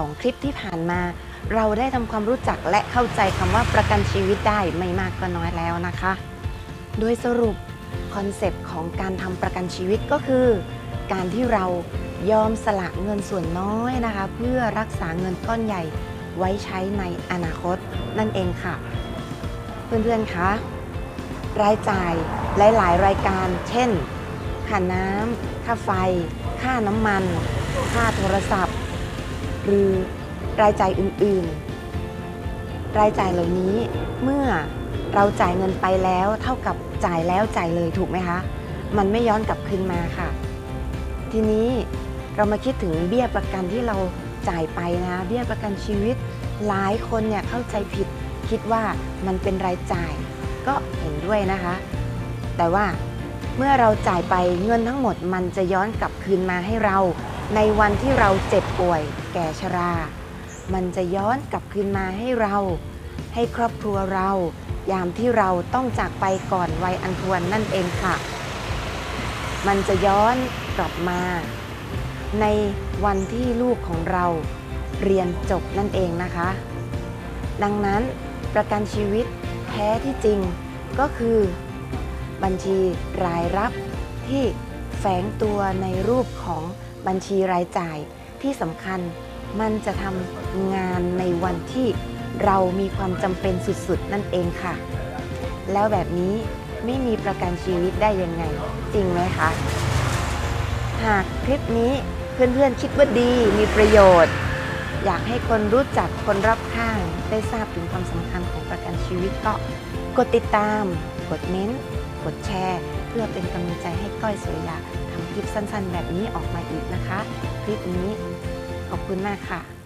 2 คลิปที่ผ่านมา เราได้ทำความรู้จักและเข้าใจคำว่าประกันชีวิตได้ไม่มากก็น้อยแล้วนะคะ โดยสรุปคอนเซปต์ของการทำประกันชีวิตก็คือ การที่เรายอมสละเงินส่วนน้อยนะคะ เพื่อรักษาเงินก้อนใหญ่ไว้ใช้ในอนาคตนั่นเองค่ะ เพื่อนๆคะรายจ่ายหลายๆ รายการ เช่นค่าน้ำค่าไฟ ค่าน้ำมัน ค่าโทรศัพท์ หรือรายจ่ายอื่นๆ รายจ่ายเหล่านี้เมื่อเราจ่ายเงินไปแล้ว เท่ากับจ่ายแล้วจ่ายเลยถูกไหมคะ มันไม่ย้อนกลับคืนมาค่ะ ทีนี้เรามาคิดถึงเบี้ยประกันที่เราจ่ายไปนะ เบี้ยประกันชีวิตหลายคนเนี่ยเข้าใจผิดคิดว่ามันเป็นรายจ่ายก็เห็นด้วยนะคะ แต่ว่าเมื่อเราจ่ายไปเงินทั้งหมดมันจะย้อนกลับคืนมาให้เรา ในวันที่เราเจ็บป่วยแก่ชรา มันจะย้อนกลับคืนมาให้เรา ให้ครอบครัวเรา ยามที่เราต้องจากไปก่อนวัยอันควรนั่นเองค่ะ มันจะย้อนกลับมา ในวันที่ลูกของเราเรียนจบนั่นเองนะคะ ดังนั้นประกันชีวิตแท้ที่จริงก็คือ บัญชีรายรับที่แฝงตัวในรูปของ บัญชีรายจ่ายที่สำคัญมันจะทำงานในวันที่เรามีความจำเป็นสุดๆ นั่นเองค่ะ แล้วแบบนี้ไม่มีประกันชีวิตได้ยังไง จริงไหมคะ หากคลิปนี้เพื่อนๆ คิดว่าดีมีประโยชน์ อยากให้คนรู้จักคนรอบข้าง ได้ทราบถึงความสำคัญของประกันชีวิตก็ กดติดตาม กดเม้นต์กดแชร์ เพื่อเป็นกำลังใจให้ก้อยสุริยาทำคลิปสั้นๆ แบบนี้ออกมาอีกนะคะ คลิปนี้ขอบคุณมากค่ะ